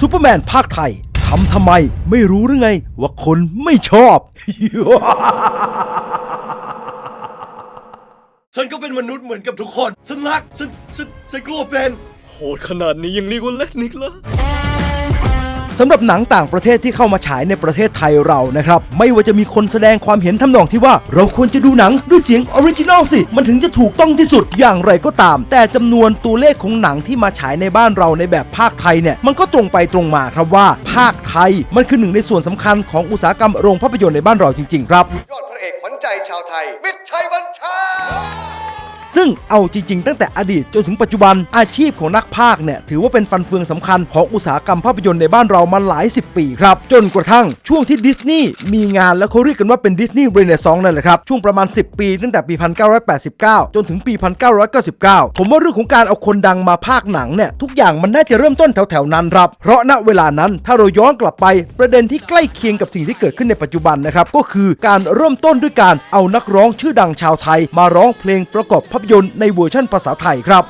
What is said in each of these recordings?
ซูเปอร์แมนภาคไทยทำทำไมไม่รู้หรือไง ว่าคนไม่ชอบ ฉันก็เป็นมนุษย์เหมือนกับทุกคน ฉันรัก ฉัน ฉัน ฉันกลัวเป็น โหดขนาดนี้ยังเรียกว่าเล่นอีกเหรอ สำหรับหนังต่างประเทศที่เข้ามาฉายในประเทศไทยเรานะครับ ไม่ว่าจะมีคนแสดงความเห็นทำนองที่ว่า เราควรจะดูหนังด้วยเสียงออริจินอลสิ มันถึงจะถูกต้องที่สุดอย่างไรก็ตาม แต่จำนวนตัวเลขของหนังที่มาฉายในบ้านเราในแบบภาคไทยเนี่ยมันก็ตรงไปตรงมาครับว่า ภาคไทยมันคือหนึ่งในส่วนสำคัญของอุตสาหกรรมโรงภาพยนตร์ในบ้านเราจริง ๆ ครับยอดพระเอกขวัญใจชาวไทย มิตรชัยบัญชา ซึ่งเอาจริงๆ ตั้งแต่อดีตจนถึงปัจจุบันอาชีพของนักพากเนี่ยถือว่าเป็นฟันเฟืองสำคัญของอุตสาหกรรมภาพยนตร์ในบ้านเรามาหลายสิบปีครับ จนกระทั่งช่วงที่ดิสนีย์มีงานแล้วเขาเรียกกันว่าเป็นดิสนีย์เรเนซองส์นั่นแหละครับ ช่วงประมาณ 10 ปีตั้งแต่ปี 1989 จนถึงปี 1999 ผมว่าเรื่องของการเอาคนดังมาพากหนังเนี่ยทุกอย่างมันน่าจะเริ่มต้นแถวๆนั้นครับเพราะณเวลานั้นถ้าเราย้อนกลับไปประเด็นที่ใกล้เคียงกับสิ่งที่เกิดขึ้นในปัจจุบันนะครับก็คือการเริ่มต้นด้วยการเอานักร้องชื่อดังชาวไทย มาร้องเพลงประกอบภาพยนตร์ในเวอร์ชันภาษาไทยครับ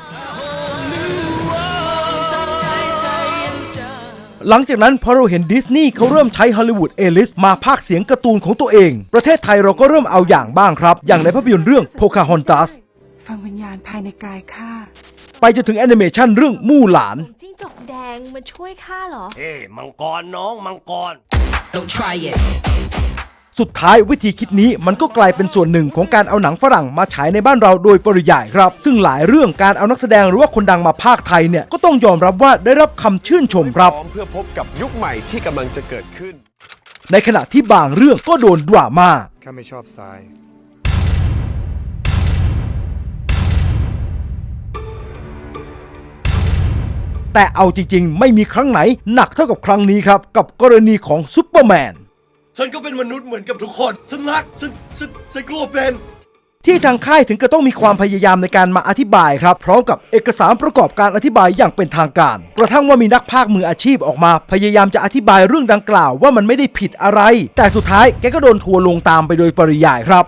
หลังจากนั้นพอเราเห็นดิสนีย์เขาเริ่มใช้ฮอลลีวูดเอลิสมาพากย์เสียงการ์ตูนของตัวเอง ประเทศไทยเราก็เริ่มเอาอย่างบ้างครับ อย่างในภาพยนตร์เรื่องโพคาฮอนตัสฟังวิญญาณภายในกายข้าไปจนถึงแอนิเมชันเรื่องมู่หลาน จิ้งจกแดงมาช่วยข้าเหรอเอ้มังกรน้องมังกร Don't try it. สุดท้ายวิธีคิดนี้มันก็กลายเป็นส่วนหนึ่งของการเอาหนังฝรั่งมาฉายในบ้านเราโดยปริยายครับ ซึ่งหลายเรื่องการเอานักแสดงหรือว่าคนดังมาภาคไทยเนี่ยก็ต้องยอมรับว่าได้รับคำชื่นชมครับพร้อมเพื่อพบกับยุคใหม่ที่กำลังจะเกิดขึ้น ในขณะที่บางเรื่องก็โดนดราม่าข้าไม่ชอบทรายแต่เอาจริงๆ ไม่มีครั้งไหนหนักเท่ากับครั้งนี้ครับ กับกรณีของซูเปอร์แมน ฉันก็เป็นมนุษย์เหมือนกับทุกคน ฉันรัก ฉัน ฉัน ฉันกลัวเป็น ที่ทางค่ายถึงก็ต้องมีความพยายามในการมาอธิบายครับ พร้อมกับเอกสารประกอบการอธิบายอย่างเป็นทางการ กระทั่งว่ามีนักพากย์มืออาชีพออกมา พยายามจะอธิบายเรื่องดังกล่าวว่ามันไม่ได้ผิดอะไร แต่สุดท้ายแกก็โดนทัวร์ลงตามไปโดยปริยายครับ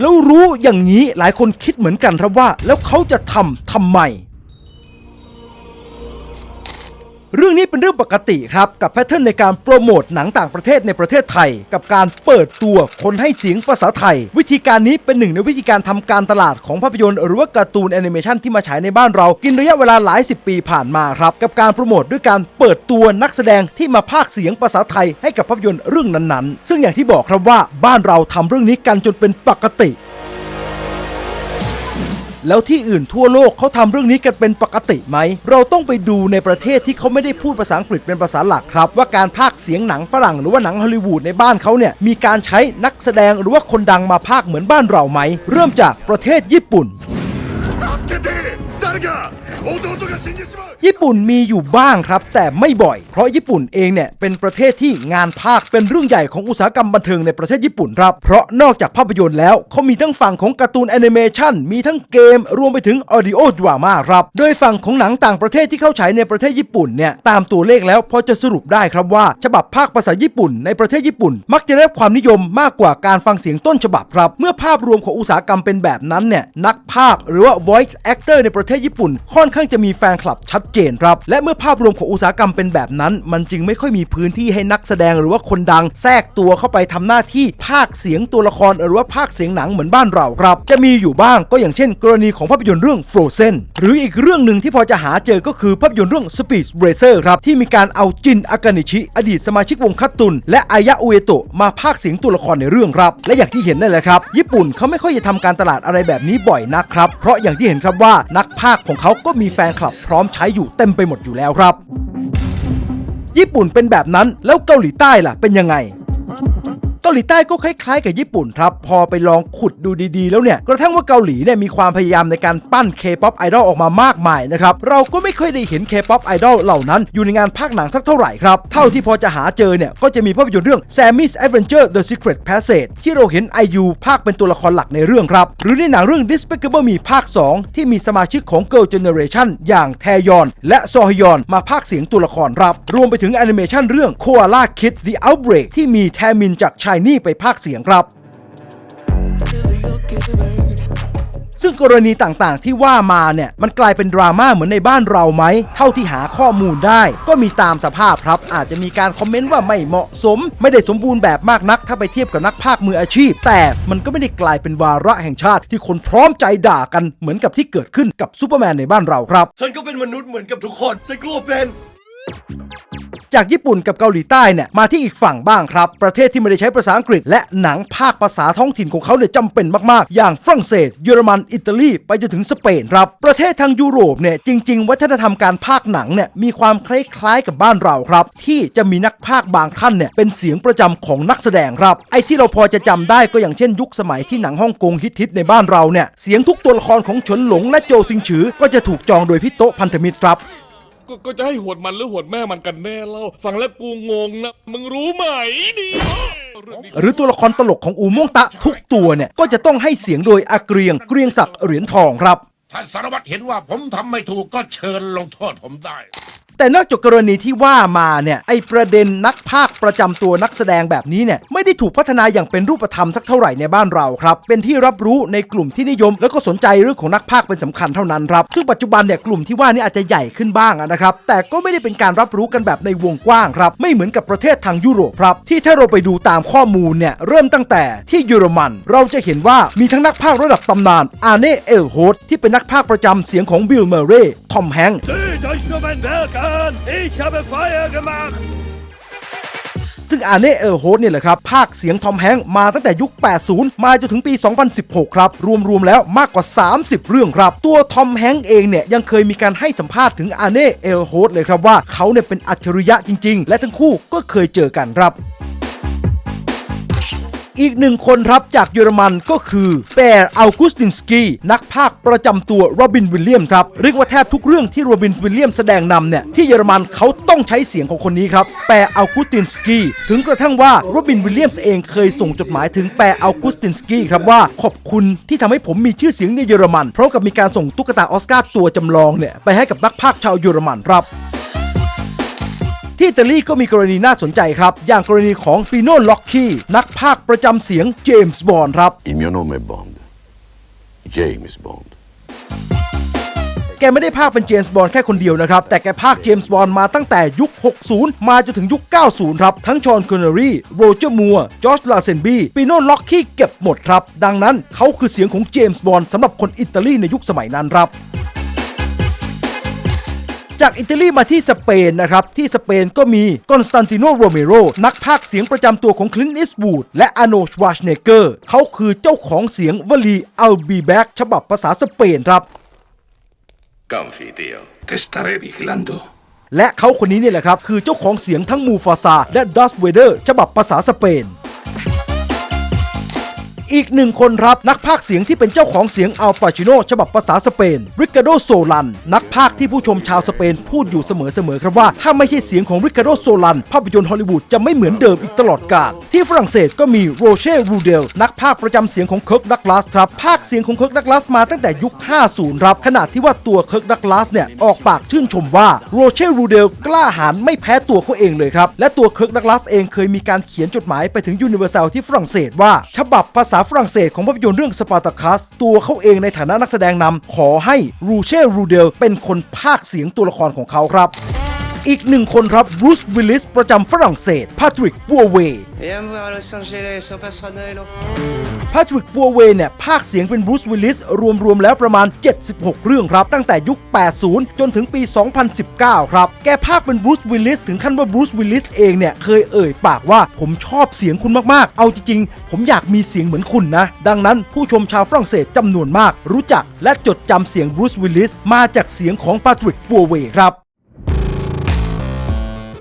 แล้วรู้อย่างนี้หลายคนคิดเหมือนกันครับว่า แล้วเขาจะทำทำไม เรื่องนี้เป็นเรื่องปกติครับ กับแพทเทิร์นในการโปรโมทหนังต่างประเทศในประเทศไทย กับการเปิดตัวคนให้เสียงภาษาไทย วิธีการนี้เป็นหนึ่งในวิธีการทำการตลาดของภาพยนตร์หรือว่าการ์ตูนแอนิเมชันที่มาฉายในบ้านเรา กินระยะเวลาหลายสิบปีผ่านมาครับ กับการโปรโมทด้วยการเปิดตัวนักแสดงที่มาพากเสียงภาษาไทยให้กับภาพยนตร์เรื่องนั้นๆ ซึ่งอย่างที่บอกครับว่าบ้านเราทำเรื่องนี้กันจนเป็นปกติ แล้วที่อื่นทั่วโลกเขาทำเรื่องนี้กันเป็นปกติไหม เราต้องไปดูในประเทศที่เขาไม่ได้พูดภาษาอังกฤษเป็นภาษาหลักครับ ว่าการพากเสียงหนังฝรั่งหรือว่าหนังฮอลลีวูดในบ้านเขาเนี่ยมีการใช้นักแสดงหรือว่าคนดังมาพากเหมือนบ้านเราไหม เริ่มจากประเทศญี่ปุ่น ญี่ปุ่นมีอยู่บ้างครับ แต่ไม่บ่อย เพราะญี่ปุ่นเองเนี่ยเป็นประเทศที่งานภาคเป็นเรื่องใหญ่ของอุตสาหกรรมบันเทิงในประเทศญี่ปุ่นครับ เพราะนอกจากภาพยนตร์แล้วเขามีทั้งฝั่งของการ์ตูนแอนิเมชันมีทั้งเกม รวมไปถึงออดิโอดราม่าครับ โดยฝั่งของหนังต่างประเทศที่เข้าฉายในประเทศญี่ปุ่นเนี่ยตามตัวเลขแล้วพอจะสรุปได้ครับว่า ฉบับภาคภาษาญี่ปุ่น ในประเทศญี่ปุ่น มักจะได้ความนิยมมากกว่าการฟังเสียงต้นฉบับครับ เมื่อภาพรวมของอุตสาหกรรมเป็นแบบนั้นเนี่ยนักภาคหรือว่า voice actor ในประเทศญี่ปุ่นค่อนข้างจะมีแฟนคลับชัดเจนครับ และเมื่อภาพรวมของอุตสาหกรรมเป็นแบบนั้น มันจึงไม่ค่อยมีพื้นที่ให้นักแสดงหรือว่าคนดังแทรกตัวเข้าไปทำหน้าที่ภาคเสียงตัวละครหรือว่าภาคเสียงหนังเหมือนบ้านเราครับ จะมีอยู่บ้างก็อย่างเช่น กรณีของภาพยนตร์เรื่อง Frozen หรืออีกเรื่องหนึ่งที่พอจะหาเจอก็คือภาพยนตร์เรื่อง Speed Racer ครับที่มีการเอาจินอากานิชิ อดีตสมาชิกวงคัตตุน และอายะอุเอโตะมาพากย์เสียงตัวละครในเรื่องครับและอย่างที่เห็นนั่นแหละครับ ญี่ปุ่นเขาไม่ค่อยจะทำการตลาดอะไรแบบนี้บ่อยนักครับเพราะอย่างที่เห็นครับว่านักพาาคของเขาก็มีแฟนคลับพร้อมใช้อยู่เต็มไปหมดอยู่แล้วครับ ญี่ปุ่นเป็นแบบนั้นแล้วเกาหลีใต้ล่ะเป็นยังไง เกาหลีใต้ก็คล้ายๆกับญี่ปุ่นครับ พอไปลองขุดดูดีๆ แล้วเนี่ย กระทั่งว่าเกาหลีเนี่ยมีความพยายามในการปั้น K-POP ไอดอลออกมามากมายนะครับ เราก็ไม่ค่อยได้เห็น K-POP ไอดอลเหล่านั้น อยู่ในงานภาคหนังสักเท่าไหร่ครับ เท่าที่พอจะหาเจอเนี่ย ก็จะมีภาพยนตร์เรื่อง Sammy's Adventure The Secret Passage ที่เราเห็น IU ภาคเป็นตัวละครหลักในเรื่องครับ หรือในหนังเรื่อง Despicable Me ภาค 2 ที่มีสมาชิกของ Girl Generation อย่างแทยอน และซอฮยอนมาภาคเสียงตัวละครครับ รวมไปถึงแอนิเมชันเรื่อง Koala Kid The Outbreak ที่มีแทมินจากชายนี่ไปภาคเสียงครับ ซึ่งกรณีต่างๆที่ว่ามาเนี่ย มันกลายเป็นดราม่าเหมือนในบ้านเราไหม เท่าที่หาข้อมูลได้ ก็มีตามสภาพครับ อาจจะมีการคอมเมนต์ว่าไม่เหมาะสม ไม่ได้สมบูรณ์แบบมากนัก ถ้าไปเทียบกับนักพากย์มืออาชีพ แต่มันก็ไม่ได้กลายเป็นวาระแห่งชาติที่คนพร้อมใจด่ากันเหมือนกับที่เกิดขึ้นกับซูเปอร์แมนในบ้านเราครับ ฉันก็เป็นมนุษย์เหมือนกับทุกคนฉันกลัวเป็น จากญี่ปุ่นกับเกาหลีใต้เนี่ยมาที่อีกฝั่งบ้างครับ ประเทศที่ไม่ได้ใช้ภาษาอังกฤษ และหนังภาคภาษาท้องถิ่นของเขาเนี่ยจำเป็นมากๆ อย่างฝรั่งเศส เยอรมัน อิตาลี ไปจนถึงสเปนครับ ประเทศทางยุโรปเนี่ยจริง ๆ วัฒนธรรมการภาคหนังเนี่ยมีความคล้ายๆกับบ้านเราครับ ที่จะมีนักภาคบางท่านเนี่ยเป็นเสียงประจำของนักแสดงครับ ไอ้ที่เราพอจะจำได้ก็อย่างเช่น ยุคสมัยที่หนังฮ่องกงฮิตๆในบ้านเราเนี่ยเสียงทุกตัวละครของเฉินหลงและโจซิงฉือก็จะถูกจองโดยพี่โตพันธมิตรครับ ก็ก็จะให้หวดมันหรือหวดแม่มันกันแน่เล่าฟังแล้วกูงงนะ มึงรู้ไหมนี่หรือตัวละครตลกของอูม่วงตะทุกตัวเนี่ย ก็จะต้องให้เสียงโดยอาเกรียงเกรียงศักดิ์เหรียญทองครับ ถ้าสารวัตรเห็นว่าผมทำไม่ถูกก็เชิญลงโทษผมได้ แต่นอกจากกรณีที่ว่ามาเนี่ยไอประเด็นนักภาคประจำตัวนักแสดงแบบนี้เนี่ยไม่ได้ถูกพัฒนาอย่างเป็นรูปธรรมสักเท่าไหร่ในบ้านเราครับ เป็นที่รับรู้ในกลุ่มที่นิยม แล้วก็สนใจเรื่องของนักภาคเป็นสำคัญเท่านั้นครับซึ่งปัจจุบันเนี่ยกลุ่มที่ว่านี่อาจจะใหญ่ขึ้นบ้างนะครับแต่ก็ไม่ได้เป็นการรับรู้กันแบบในวงกว้างครับไม่เหมือนกับประเทศทางยุโรปครับที่ถ้าเราไปดูตามข้อมูลเนี่ยเริ่มตั้งแต่ที่เยอรมัน เราจะเห็นว่ามีทั้งนักภาคระดับตำนานอาเน่เอลโฮสที่เป็นนักภาคประจำเสียงของบิลเมเรย์ทอมแฮง Seht Herren, Ich habe Feuer gemacht! ซึ่งอาเน่เออร์โฮสเนี่ยแหละครับ ภาคเสียงทอมแฮงค์มาตั้งแต่ยุค 80 มาจนถึงปี 2016 ครับ รวม ๆ แล้วมากกว่า 30 เรื่องครับ ตัวทอมแฮงค์เองเนี่ย ยังเคยมีการให้สัมภาษณ์ถึงอาเน่เออร์โฮสเลยครับว่าเขาเนี่ยเป็นอัจฉริยะจริง ๆ และทั้งคู่ก็เคยเจอกันครับ อีกหนึ่งคนรับจากเยอรมันก็คือแปร์อัลกุสตินสกี้นักพากย์ประจำตัวโรบินวิลเลียมครับเรียกว่าแทบทุกเรื่องที่โรบินวิลเลียมแสดงนำเนี่ยที่เยอรมันเขาต้องใช้เสียงของคนนี้ครับแปร์อัลกุสตินสกี้ถึงกระทั่งว่าโรบินวิลเลียมเองเคยส่งจดหมายถึงแปร์อัลกุสตินสกี้ครับว่าขอบคุณที่ทำให้ผมมีชื่อเสียงในเยอรมันเพราะกับมีการส่งตุ๊กตาออสการ์ตัวจำลองเนี่ยไปให้กับนักพากย์ชาวเยอรมันครับ ที่อิตาลีก็มีกรณีน่าสนใจครับ อย่างกรณีของปีโน่ล็อกคีนักพากย์ประจำเสียงเจมส์บอนด์ครับ Il mio nome è Bond. James Bond. แกไม่ได้พากย์เป็นเจมส์บอนด์แค่คนเดียวนะครับ แต่แกพากย์เจมส์บอนด์มาตั้งแต่ยุค 60 มาจนถึงยุค 90 ครับ ทั้งชอนคอนเนอรี่โรเจอร์มัวร์จอร์จลาเซนบีปีโน่ล็อกคีเก็บหมดครับ ดังนั้นเขาคือเสียงของเจมส์บอนด์สำหรับคนอิตาลีในยุคสมัยนั้นครับ จากอิตาลีมาที่สเปนนะครับ ที่สเปนก็มีกอนสแตนติโนโรเมโรนักพากย์เสียงประจำตัวของคลินต์อิสวูดและอาโนชวาชเนเกอร์เขาคือเจ้าของเสียงวลีอัลบีแบ็กฉบับภาษาสเปนครับ Confi, Dio. Te staré vigilando. และเขาคนนี้เนี่ยแหละครับ คือเจ้าของเสียงทั้งมูฟาซาและดัสเวเดอร์ฉบับภาษาสเปน อีกหนึ่งคนครับ นักพากเสียงที่เป็นเจ้าของเสียงอัลปาชิโนฉบับภาษาสเปนริคาโดโซลัน นักพากที่ผู้ชมชาวสเปนพูดอยู่เสมอๆครับว่า ถ้าไม่ใช่เสียงของริคาโดโซลัน ภาพยนตร์ฮอลลีวูดจะไม่เหมือนเดิมอีกตลอดกาลที่ฝรั่งเศสก็มีโรเช่รูเดลนักพากประจำเสียงของเคิร์กดักลาสครับพากเสียงของเคิร์กดักลาสมาตั้งแต่ยุค 50 ครับขนาดที่ว่าตัวเคิร์กดักลาสเนี่ยออกปากชื่นชมว่าโรเช่รูเดลกล้าหาญไม่แพ้ตัวเขาเองเลยครับและตัวเคิร์กดักลาสเองเคยมีการเขียนจดหมายไปถึงยูนิเวอร์แซลที่ฝรั่งเศสว่าฉบับภาษาฝรั่งเศสของภาพยนตร์เรื่องสปาร์ตาคัสตัวเขาเองในฐานะนักแสดงนำขอให้รูเช่รูเดลเป็นคนพากเสียงตัวละครของเขาครับ อีกหนึ่งคนครับบรูซวิลลิสประจำฝรั่งเศสพาทริกบัวเว Viens me voir à Los Angeles, on passera Noël en พาทริกบัวเวเนี่ยพากย์เสียงเป็นบรูซวิลลิสรวม ๆ แล้วประมาณ 76 เรื่องครับ ตั้งแต่ยุค 80 จนถึงปี 2019 ครับ แกพากย์เป็นบรูซวิลลิสถึงขั้นว่าบรูซวิลลิสเองเนี่ย เคยเอ่ยปากว่าผมชอบเสียงคุณมาก ๆ เอาจริง ๆ ผมอยากมีเสียงเหมือนคุณนะ ดังนั้นผู้ชมชาวฝรั่งเศสจำนวนมาก รู้จักและจดจำเสียงบรูซวิลลิสมาจากเสียงของพาทริกบัวเวครับ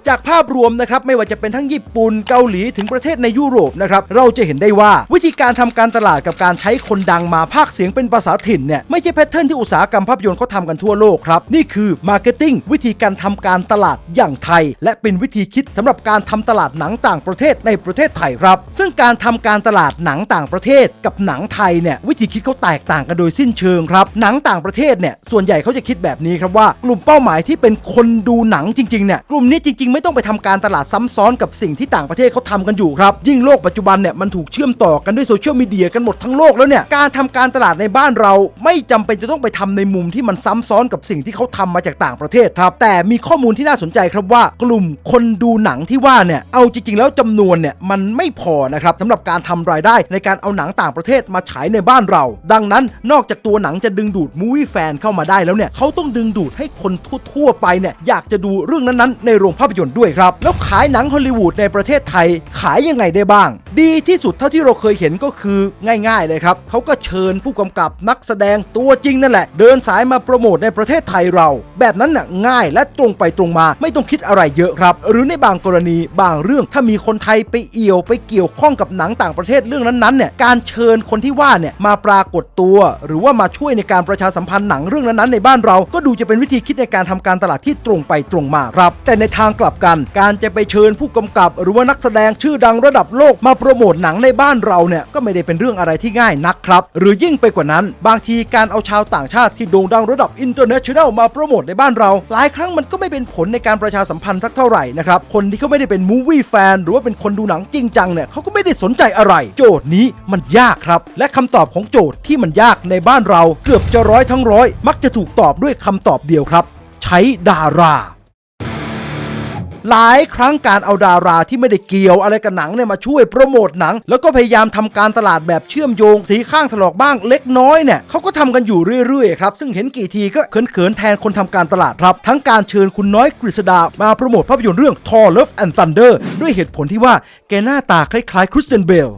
จากภาพรวมนะครับไม่ว่าจะเป็นทั้งญี่ปุ่นเกาหลีถึงประเทศในยุโรปนะครับเราจะเห็นได้ว่าวิธีการทำการตลาดกับการใช้คนดังมาพากเสียงเป็นภาษาถิ่นเนี่ยไม่ใช่แพทเทิร์นที่อุตสาหกรรมภาพยนตร์เขาทำกันทั่วโลกครับนี่คือมาร์เก็ตติ้งวิธีการทำการตลาดอย่างไทย และเป็นวิธีคิดสำหรับการทำตลาดหนังต่างประเทศในประเทศไทยครับ ซึ่งการทำการตลาดหนังต่างประเทศกับหนังไทยเนี่ยวิธีคิดเขาแตกต่างกันโดยสิ้นเชิงครับหนังต่างประเทศเนี่ยส่วนใหญ่เขาจะคิดแบบนี้ครับว่ากลุ่มเป้าหมายที่เป็นคนดูหนังจริงๆเนี่ยกลุ่มนี้จริงๆไม่ไม่ต้องไปทำการตลาดซ้ำซ้อนกับสิ่งที่ต่างประเทศเขาทำกันอยู่ครับ ยิ่งโลกปัจจุบันเนี่ยมันถูกเชื่อมต่อกันด้วยโซเชียลมีเดียกันหมดทั้งโลกแล้วเนี่ยการทำการตลาดในบ้านเราไม่จำเป็นจะต้องไปทำในมุมที่มันซ้ำซ้อนกับสิ่งที่เขาทำมาจากต่างประเทศครับ แต่มีข้อมูลที่น่าสนใจครับว่ากลุ่มคนดูหนังที่ว่าเนี่ยเอาจริง ๆ แล้วจำนวนเนี่ยมันไม่พอนะครับสำหรับการทำรายได้ในการเอาหนังต่างประเทศมาฉายในบ้านเรา ดังนั้นนอกจากตัวหนังจะดึงดูดมูวี่แฟนเข้ามาได้แล้วเนี่ยเขาต้องดึงดูดให้คนทั่วๆไปเนี่ยอยากจะดูเรื่องนั้นๆในโรงภาพยนตร์ด้วยครับ แล้วขายหนังฮอลลีวูดในประเทศไทยขายยังไงได้บ้าง ดีที่สุดเท่าที่เราเคยเห็นก็คือง่าย ๆ เลยครับเขาก็เชิญผู้กำกับนักแสดงตัวจริงนั่นแหละ เดินสายมาโปรโมทในประเทศไทยเรา แบบนั้นน่ะง่ายและตรงไปตรงมาไม่ต้องคิดอะไรเยอะครับ หรือในบางกรณีบางเรื่องถ้ามีคนไทยไปเอี่ยวไปเกี่ยวข้องกับหนังต่างประเทศเรื่องนั้นๆเนี่ยการเชิญคนที่ว่าเนี่ยมาปรากฏตัว หรือว่ามาช่วยในการประชาสัมพันธ์หนังเรื่องนั้นๆในบ้านเรา ก็ดูจะเป็นวิธีคิดในการทำการตลาดที่ตรงไปตรงมาครับ แต่ในทางกลับกัน การจะไปเชิญผู้กำกับ หรือว่านักแสดงชื่อดังระดับโลกมาโปรโมทหนังในบ้านเราเนี่ยก็ไม่ได้เป็นเรื่องอะไรที่ง่ายนักครับ หรือยิ่งไปกว่านั้น บางทีการเอาชาวต่างชาติที่โด่งดังระดับอินเตอร์เนชั่นแนลมาโปรโมทในบ้านเรา หลายครั้งมันก็ไม่เป็นผลในการประชาสัมพันธ์สักเท่าไหร่นะครับคนที่เขาไม่ได้เป็นมูวี่แฟนหรือว่าเป็นคนดูหนังจริงจังเนี่ยเขาก็ไม่ได้สนใจอะไร โจทย์นี้มันยากครับ และคำตอบของโจทย์ที่มันยากในบ้านเรา เกือบจะร้อยทั้งร้อยมักจะถูกตอบด้วยคำตอบเดียวครับ ใช้ดารา หลายครั้งการเอาดาราที่ไม่ได้เกี่ยวอะไรกับหนังเนี่ยมาช่วยโปรโมทหนัง แล้วก็พยายามทำการตลาดแบบเชื่อมโยง สีข้างถลอกบ้างเล็กน้อยเนี่ยเขาก็ทำกันอยู่เรื่อยๆครับซึ่งเห็นกี่ทีก็เขินๆแทนคนทำการตลาดครับ ทั้งการเชิญคุณน้อยกฤษดามาโปรโมทภาพยนตร์เรื่อง Thor Love and Thunder ด้วยเหตุผลที่ว่าแกหน้าตาคล้ายๆคริสเตนเบล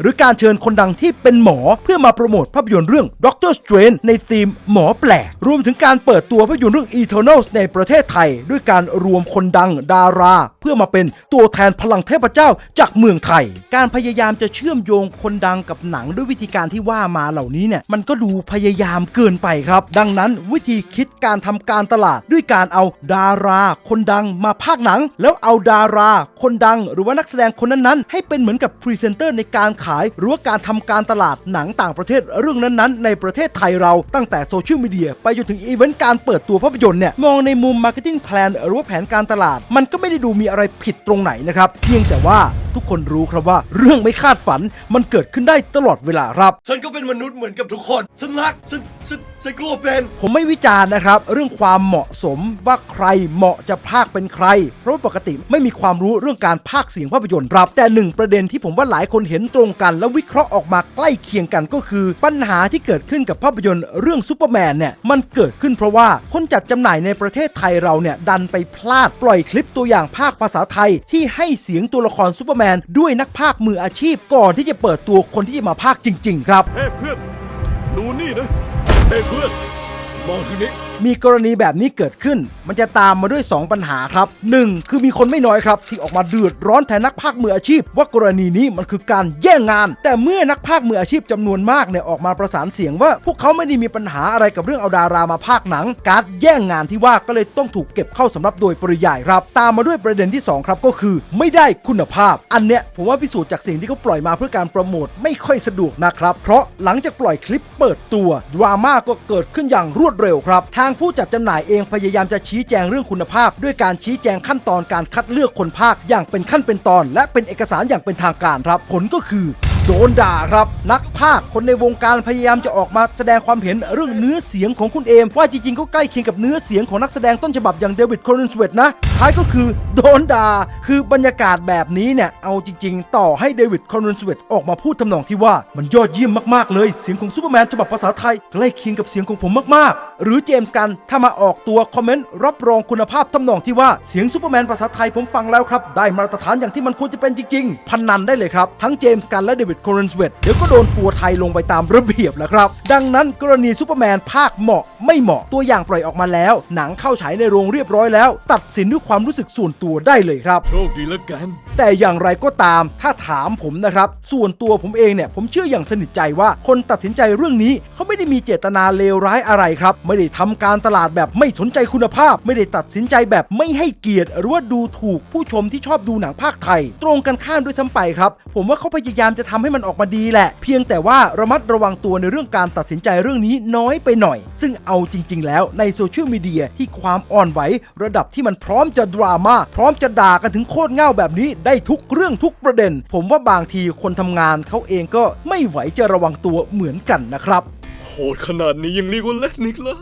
หรือการเชิญคนดังที่เป็นหมอเพื่อมาโปรโมทภาพยนตร์เรื่อง Doctor Strange ในธีมหมอแปลก รวมถึงการเปิดตัวภาพยนตร์เรื่อง Eternals ในประเทศไทย ด้วยการรวมคนดังดารา เพื่อมาเป็นตัวแทนพลังเทพเจ้าจากเมืองไทย การพยายามจะเชื่อมโยงคนดังกับหนังด้วยวิธีการที่ว่ามาเหล่านี้เนี่ยมันก็ดูพยายามเกินไปครับ ดังนั้นวิธีคิดการทำการตลาดด้วยการเอาดารา คนดังมาพากย์หนัง แล้วเอาดารา คนดังหรือว่านักแสดงคนนั้นๆ ให้เป็นเหมือนกับพรีเซนเตอร์ในการขาย หรือว่าการทำการตลาดหนังต่างประเทศเรื่องนั้นๆ ในประเทศไทยเราตั้งแต่โซเชียลมีเดียไปจนถึงอีเวนต์การเปิดตัวภาพยนตร์เนี่ยมองในมุมมาร์เก็ตติ้งแพลนหรือว่าแผนการตลาด มันก็ไม่ได้ดูมีอะไรผิดตรงไหนนะครับเพียงแต่ว่า ทุกคนรู้ครับว่า เรื่องไม่คาดฝันมันเกิดขึ้นได้ตลอดเวลาครับ ฉันก็เป็นมนุษย์เหมือนกับทุกคน ฉันรัก ฉัน ฉัน ฉันกลัวเป็น ผมไม่วิจารณ์นะครับ เรื่องความเหมาะสมว่าใครเหมาะจะพากย์เป็นใคร เพราะว่าปกติไม่มีความรู้เรื่องการพากย์เสียงภาพยนตร์ครับแต่หนึ่งประเด็นที่ผมว่าหลายคนเห็นตรงกัน และวิเคราะห์ออกมาใกล้เคียงกันก็คือ ปัญหาที่เกิดขึ้นกับภาพยนตร์เรื่องซูเปอร์แมนเนี่ยมันเกิดขึ้นเพราะว่าคนจัดจำหน่ายในประเทศไทยเราเนี่ยดันไปพลาดปล่อยคลิปตัวอย่างภาคภาษาไทยที่ให้เสียงตัวละครซูเปอร์แมนด้วยนักพากย์มืออาชีพ ก่อนที่จะเปิดตัวคนที่จะมาพากย์จริง ๆ ครับ เฮ้เพื่อนดูนี่นะเฮ้เพื่อนมองทางนี้ มีกรณีแบบนี้เกิดขึ้น มันจะตามมาด้วย 2 ปัญหาครับ 1. คือมีคนไม่น้อยครับ ที่ออกมาเดือดร้อนแทนนักพากย์มืออาชีพ ว่ากรณีนี้มันคือการแย่งงาน แต่เมื่อนักพากย์มืออาชีพจำนวนมากเนี่ยออกมาประสานเสียงว่า พวกเขาไม่ได้มีปัญหาอะไรกับเรื่องเอาดารามาพากย์หนัง การแย่งงานที่ว่าก็เลยต้องถูกเก็บเข้าสำหรับโดยปริยายครับ ตามมาด้วยประเด็นที่ 2 ครับก็คือ ไม่ได้คุณภาพ อันเนี้ยผมว่าพิสูจน์จากสิ่งที่เขาปล่อยมาเพื่อการโปรโมทไม่ค่อยสะดวกนะครับเพราะหลังจากปล่อยคลิปเปิดตัวดราม่าก็เกิดขึ้นอย่างรวดเร็วครับทาางผู้จัดจำหน่ายเองพยายามจะชี้แจงเรื่องคุณภาพ ด้วยการชี้แจงขั้นตอนการคัดเลือกคนภาคอย่างเป็นขั้นเป็นตอน และเป็นเอกสารอย่างเป็นทางการครับผลก็คือ โดนด่าครับ นักภาคคนในวงการพยายามจะออกมาแสดงความเห็นเรื่องเนื้อเสียงของคุณเอม ว่าจริงๆก็ใกล้เคียงกับเนื้อเสียงของนักแสดงต้นฉบับอย่างเดวิดโคลนสเวตนะท้ายก็คือโดนด่าคือบรรยากาศแบบนี้เนี่ย เอาจริงๆ ต่อให้เดวิดคลนสเวตออกมาพูดทำนองที่ว่ามันยอดเยี่ยมมากๆ เลยเสียงของซูเปอร์แมนฉบับภาษาไทยใกล้เคียงกับเสียงของผมมากๆ หรือเจมส์กันถ้ามาออกตัวคอมเมนต์รับรองคุณภาพทำนองที่ว่าเสียงซูเปอร์แมนภาษาไทยผมฟังแล้วครับ ได้มาตรฐานอย่างที่มันควรจะเป็นจริงๆ พันนันได้เลยครับ ทั้งเจมส์กันและเดวิดโคลนสเวตเดี๋ยวก็โดนทัวร์ไทยลงไปตามระเบียบแล้วครับ ดังนั้นกรณีซูเปอร์แมนภาคเหมาะไม่เหมาะตัวอย่างปล่อยออกมาแล้ว หนังเข้าฉายในโรงเรียบร้อยแล้ว ตัดสินด้วยความรู้สึกส่วนตัวได้เลยครับ โชคดีแล้วกัน แต่อย่างไรก็ตามถ้าถามผมนะครับ ส่วนตัวผมเองเนี่ยผมเชื่ออย่างสนิทใจว่าคนตัดสินใจเรื่องนี้เขาไม่ได้มีเจตนาเลวร้ายอะไรครับ ไม่ได้ทำการตลาดแบบไม่สนใจคุณภาพ ไม่ได้ตัดสินใจแบบไม่ให้เกียรติ หรือว่าดูถูกผู้ชมที่ชอบดูหนังภาคไทย ตรงกันข้ามด้วยซ้ำไปครับ ผมว่าเขาพยายามจะทำให้ให้มันออกมาดีแหละ เพียงแต่ว่าระมัดระวังตัวในเรื่องการตัดสินใจเรื่องนี้น้อยไปหน่อย ซึ่งเอาจริง ๆ แล้วในโซเชียลมีเดียที่ความอ่อนไหวระดับที่มันพร้อมจะดราม่าพร้อมจะด่ากันถึงโคตรเง่าแบบนี้ได้ทุกเรื่องทุกประเด็น ผมว่าบางทีคนทำงานเขาเองก็ไม่ไหวจะระวังตัวเหมือนกันนะครับ โหดขนาดนี้ยังเรียกว่าเล่นอีกเหรอ